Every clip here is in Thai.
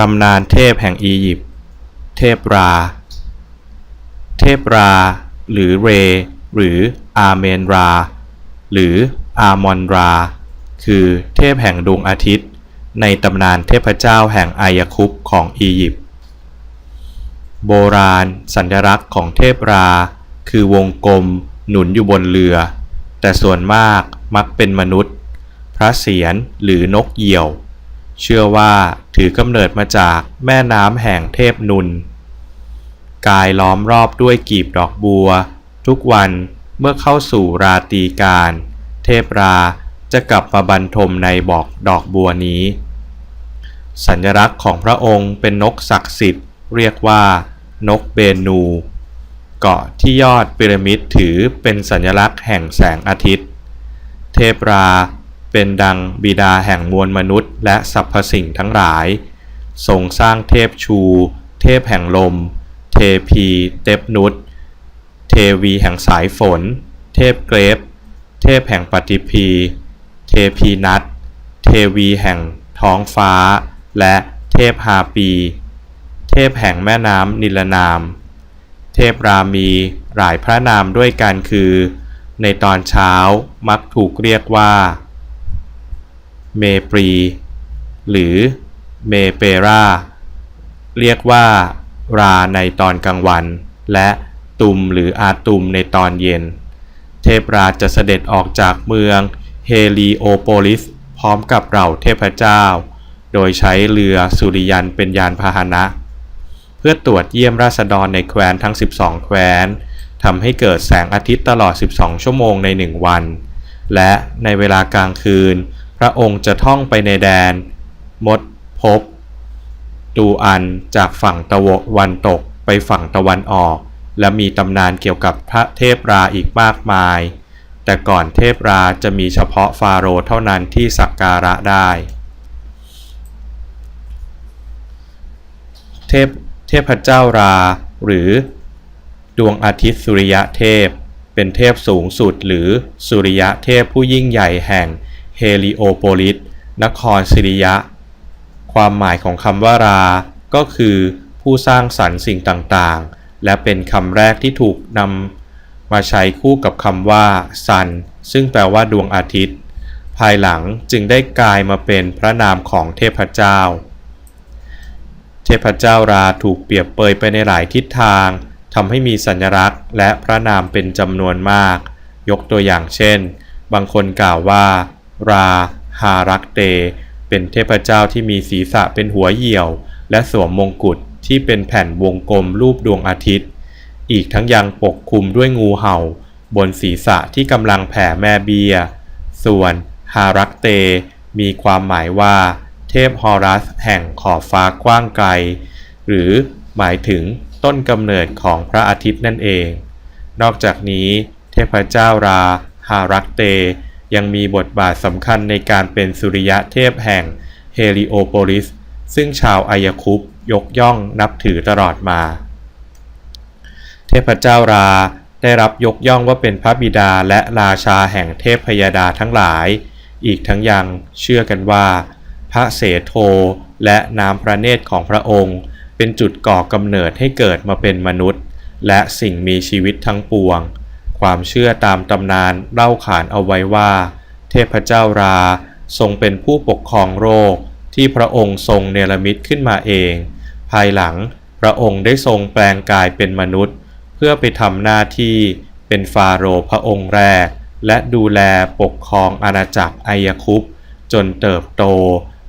ตำนานเทพแห่งอียิปต์ เทพรา เทพรา หรือเร หรืออาเมนรา หรืออามอนรา คือเทพแห่งดวงอาทิตย์ ในตำนานเทพเจ้าแห่งอายคุปของอียิปต์ โบราณ สัญลักษณ์ของเทพรา คือวงกลมหนุนอยู่บนเรือ แต่ส่วนมากมักเป็นมนุษย์ พระเศียรหรือนกเหยี่ยว เชื่อว่าถือกำเนิดมาจากแม่น้ำแห่งเทพนุน กายล้อมรอบด้วยกีบดอกบัว ทุกวันเมื่อเข้าสู่ราตรีการ เทพราจะกลับมาบรรทมในบอกดอกบัวนี้ สัญลักษณ์ของพระองค์เป็นนกศักดิ์สิทธิ์ เรียกว่า นกเบนู เกาะที่ยอดพีระมิดถือเป็นสัญลักษณ์แห่งแสงอาทิตย์ เทพรา เป็นดังบิดาแห่งมวลมนุษย์ และสรรพสิ่งทั้งหลาย ทรงสร้างเทพชู เทพแห่งลม เทพี เตปนุษเทวีแห่งสายฝน เทพเกรฟเทพแห่งปฏิพี เทพีนัทเทวีแห่งท้องฟ้า และเทพฮาปี เทพแห่งแม่น้ำนิลนาม เทพรามีหลายพระนามด้วยกันคือ ในตอนเช้ามักถูกเรียกว่า เมปรี หรือเมเปราเรียกว่า ราในตอนกลางวัน และตุมหรืออาตุมในตอนเย็น เทพราจะเสด็จออกจากเมืองเฮลีโอโปลิส พร้อมกับเหล่าเทพเจ้า โดยใช้เรือสุริยันเป็นยานพาหนะ เพื่อตรวจเยี่ยมราษฎรในแคว้นทั้ง 12 แคว้นทำให้เกิดแสงอาทิตย์ตลอด 12 ชั่วโมงใน 1 วัน และในเวลากลางคืน พระองค์จะท่องไปในแดน มดพบตูอันจากฝั่งตะวันตกไปฝั่งตะวันออก และมีตำนานเกี่ยวกับพระเทพราอีกมากมาย แต่ก่อนเทพราจะมีเฉพาะฟาโรห์เท่านั้นที่สักการะได้ เทพเทพเจ้ารา หรือ ดวงอาทิตย์สุริยะเทพ เป็นเทพสูงสุดหรือสุริยะเทพผู้ยิ่งใหญ่แห่ง เฮลิโอโปลิส นครสิริยะ ความหมายของคำว่ารา ก็คือผู้สร้างสรรค์สิ่งต่างๆ และเป็นคำแรกที่ถูกนำมาใช้คู่กับคำว่าซัน ซึ่งแปลว่าดวงอาทิตย์ ภายหลังจึงได้กลายมาเป็นพระนามของเทพเจ้า เทพเจ้าราถูกเปรียบเปยไปในหลายทิศทางทำให้มีสัญลักษณ์และพระนามเป็นจำนวนมาก ยกตัวอย่างเช่น บางคนกล่าวว่า ราฮารักเต เป็นเทพเจ้าที่มีศีรษะเป็นหัวเหี่ยว และสวมมงกุฎที่เป็นแผ่นวงกลมรูปดวงอาทิตย์ อีกทั้งยังปกคลุมด้วยงูเห่า บนศีรษะที่กำลังแผ่แม่เบียส่วนฮารักเต มีความหมายว่า เทพฮอรัสแห่งขอบฟ้ากว้างไกล หรือหมายถึงต้นกำเนิดของพระอาทิตย์นั่นเอง นอกจากนี้ เทพเจ้าราฮารักเต ยังมีบทบาทสำคัญในการเป็นสุริยะเทพแห่งเฮลิโอโปลิสซึ่งชาวอายคุปยกย่องนับถือตลอดมา เทพเจ้าราได้รับยกย่องว่าเป็นพระบิดาและราชาแห่งเทพพยาดาทั้งหลาย อีกทั้งยังเชื่อกันว่า พระเสโทและน้ำพระเนตรของพระองค์ เป็นจุดก่อกำเนิดให้เกิดมาเป็นมนุษย์ และสิ่งมีชีวิตทั้งปวง ความเชื่อตามตำนานเล่าขานเอาไว้ว่า เทพเจ้าราทรงเป็นผู้ปกครองโรคที่พระองค์ทรงเนรมิตขึ้นมาเอง ภายหลังพระองค์ได้ทรงแปลงกายเป็นมนุษย์ เพื่อไปทำหน้าที่เป็นฟาโรห์พระองค์แรก และดูแลปกครองอาณาจักรอยคุปต์จนเติบโต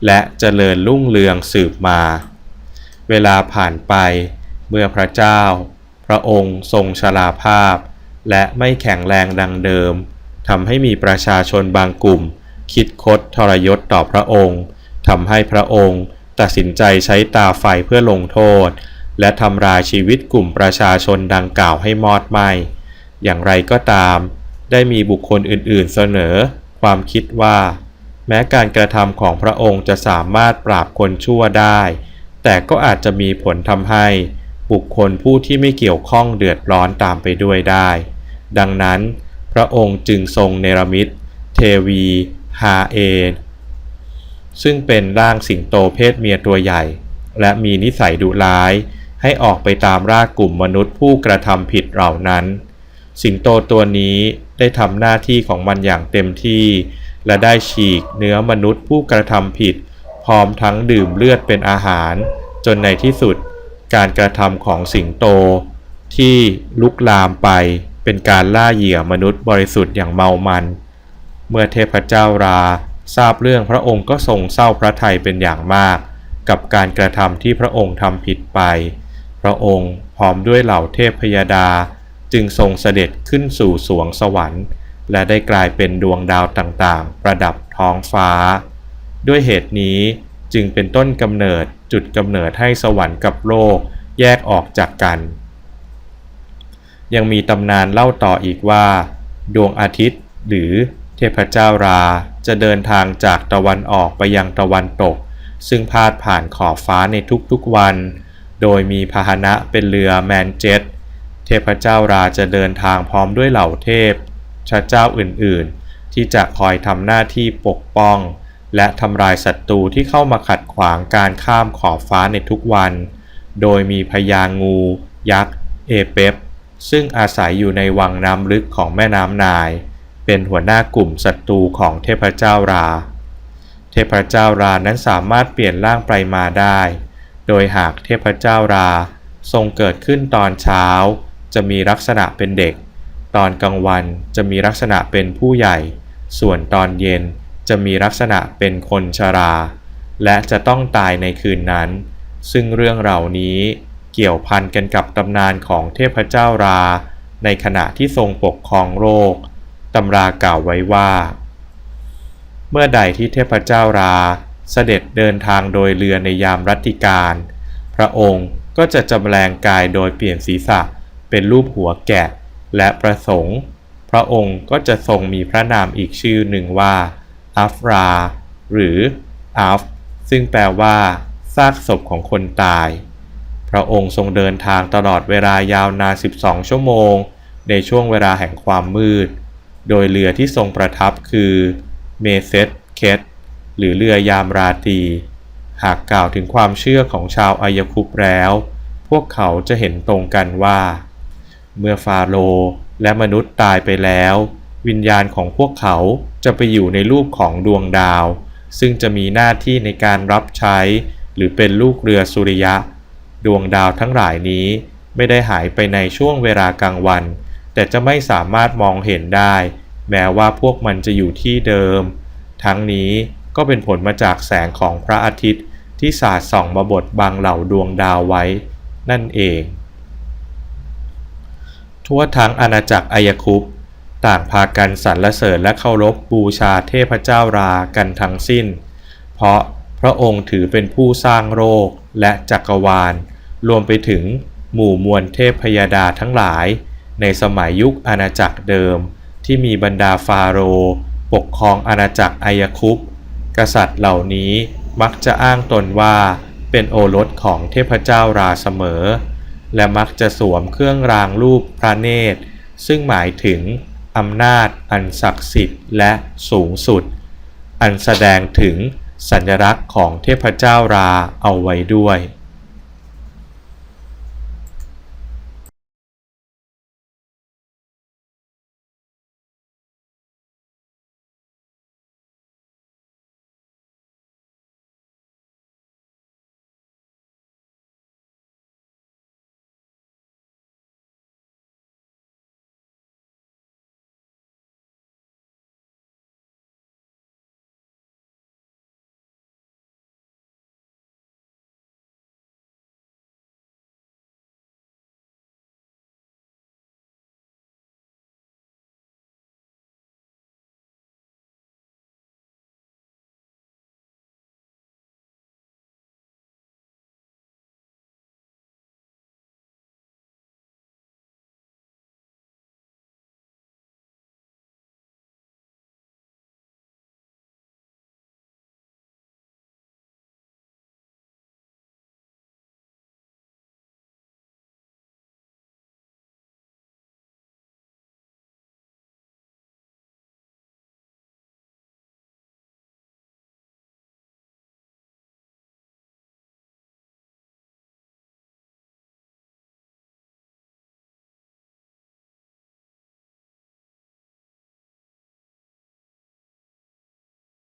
และเจริญรุ่งเรืองสืบมา เวลาผ่านไปเมื่อพระเจ้า พระองค์ทรงชราภาพ และไม่แข็งแรงดังเดิมทำให้มีประชาชนบางกลุ่ม คิดคดทรยศต่อพระองค์ทำให้พระองค์ตัดสินใจใช้ตาไฟเพื่อลงโทษ และทำลายชีวิตกลุ่มประชาชนดังกล่าวให้มอดไหมอย่างไรก็ตาม ได้มีบุคคลอื่นๆเสนอ ความคิดว่า แม้การกระทำของพระองค์จะสามารถปราบคนชั่วได้ แต่ก็อาจจะมีผลทำให้ บุคคลผู้ที่ไม่เกี่ยวข้องเดือดร้อนตามไปด้วยได้ ดังนั้น พระองค์จึงทรงเนรมิตเทวีฮาเอนซึ่งเป็นร่างสิงโตเพศเมียตัวใหญ่ และมีนิสัยดุร้าย ให้ออกไปตามล่ากลุ่มมนุษย์ผู้กระทำผิดเหล่านั้น สิงโตตัวนี้ได้ทำหน้าที่ของมันอย่างเต็มที่ และได้ฉีกเนื้อมนุษย์ผู้กระทำผิด พร้อมทั้งดื่มเลือดเป็นอาหาร จนในที่สุด การกระทำของสิงโต ที่ลุกลามไปเป็นการล่าเหยื่อมนุษย์บริสุทธิ์อย่างเมามัน เมื่อเทพเจ้าราทราบเรื่องพระองค์ก็ทรงเศร้าพระทัยเป็นอย่างมาก กับการกระทำที่พระองค์ทำผิดไป พระองค์พร้อมด้วยเหล่าเทพพยาดา จึงทรงเสด็จขึ้นสู่สวงสวรรค์ และได้กลายเป็นดวงดาวต่างๆ ประดับท้องฟ้า ด้วยเหตุนี้ จึงเป็นต้นกำเนิดจุดกำเนิดให้สวรรค์กับโลกแยกออกจากกัน ยังมีตำนานเล่าต่ออีกว่า ดวงอาทิตย์หรือเทพเจ้าราจะเดินทางจากตะวันออกไปยังตะวันตก ซึ่งพาดผ่านขอบฟ้าในทุกๆวัน โดยมีพาหนะเป็นเรือแมนเจ็ตเทพเจ้าราจะเดินทางพร้อมด้วยเหล่าเทพ ชาเจ้าอื่นๆ ที่จะคอยทำหน้าที่ปกป้อง และทำลายศัตรูที่เข้ามาขัดขวางการข้ามขอบฟ้าในทุกวัน โดยมีพญางู ยักษ์ เอเปปซึ่งอาศัยอยู่ในวังน้ำลึกของแม่น้ำนาย เป็นหัวหน้ากลุ่มศัตรูของเทพเจ้ารา เทพเจ้ารานั้นสามารถเปลี่ยนร่างไปมาได้ โดยหากเทพเจ้าราทรงเกิดขึ้นตอนเช้า จะมีลักษณะเป็นเด็ก ตอนกลางวันจะมีลักษณะเป็นผู้ใหญ่ ส่วนตอนเย็น จะมีลักษณะเป็นคนชรา และจะต้องตายในคืนนั้น ซึ่งเรื่องเหล่านี้เกี่ยวพันกันกับตำนานของเทพเจ้ารา ในขณะที่ทรงปกครองโลกตำรากล่าวไว้ว่า เมื่อใดที่เทพเจ้าราเสด็จเดินทางโดยเรือในยามรัตติการ พระองค์ก็จะจำแรงกายโดยเปลี่ยนศีรษะเป็นรูปหัวแกะ และประสงค์ พระองค์ก็จะทรงมีพระนามอีกชื่อหนึ่งว่า อัฟรา หรืออัฟซึ่งแปลว่า ซากศพของคนตาย พระองค์ทรงเดินทางตลอดเวลายาวนาน 12 ชั่วโมง ในช่วงเวลาแห่งความมืด โดยเรือที่ทรงประทับคือ เมเซตเคทหรือเรือยามราตรีหากกล่าวถึงความเชื่อของชาวอายคุปแล้ว พวกเขาจะเห็นตรงกันว่า เมื่อฟาโรห์และมนุษย์ตายไปแล้ว วิญญาณของพวกเขาจะไปอยู่ในรูปของดวงดาว ซึ่งจะมีหน้าที่ในการรับใช้ หรือเป็นลูกเรือสุริยะ ดวงดาวทั้งหลายนี้ไม่ได้หายไปในช่วงเวลากลางวัน แต่จะไม่สามารถมองเห็นได้ แม้ว่าพวกมันจะอยู่ที่เดิม ทั้งนี้ก็เป็นผลมาจากแสงของพระอาทิตย์ที่สาดส่องมาบดบังเหล่าดวงดาวไว้ นั่นเอง ทั่วทั้งอาณาจักรอายคุป ต่างพากันสรรเสริญและเคารพบูชาเทพเจ้ารากันทั้งสิ้น เพราะพระองค์ถือเป็นผู้สร้างโลกและจักรวาล รวมไปถึงหมู่มวลเทพพยดาทั้งหลาย ในสมัยยุคอาณาจักรเดิม ที่มีบรรดาฟาโรห์ปกครองอาณาจักรอายคุปกษัตริย์เหล่านี้มักจะอ้างตนว่าเป็นโอรสของเทพเจ้าราเสมอ และมักจะสวมเครื่องรางรูปพระเนตร ซึ่งหมายถึง อำนาจอันศักดิ์สิทธิ์และสูงสุด อันแสดงถึงสัญลักษณ์ของเทพเจ้าราเอาไว้ด้วย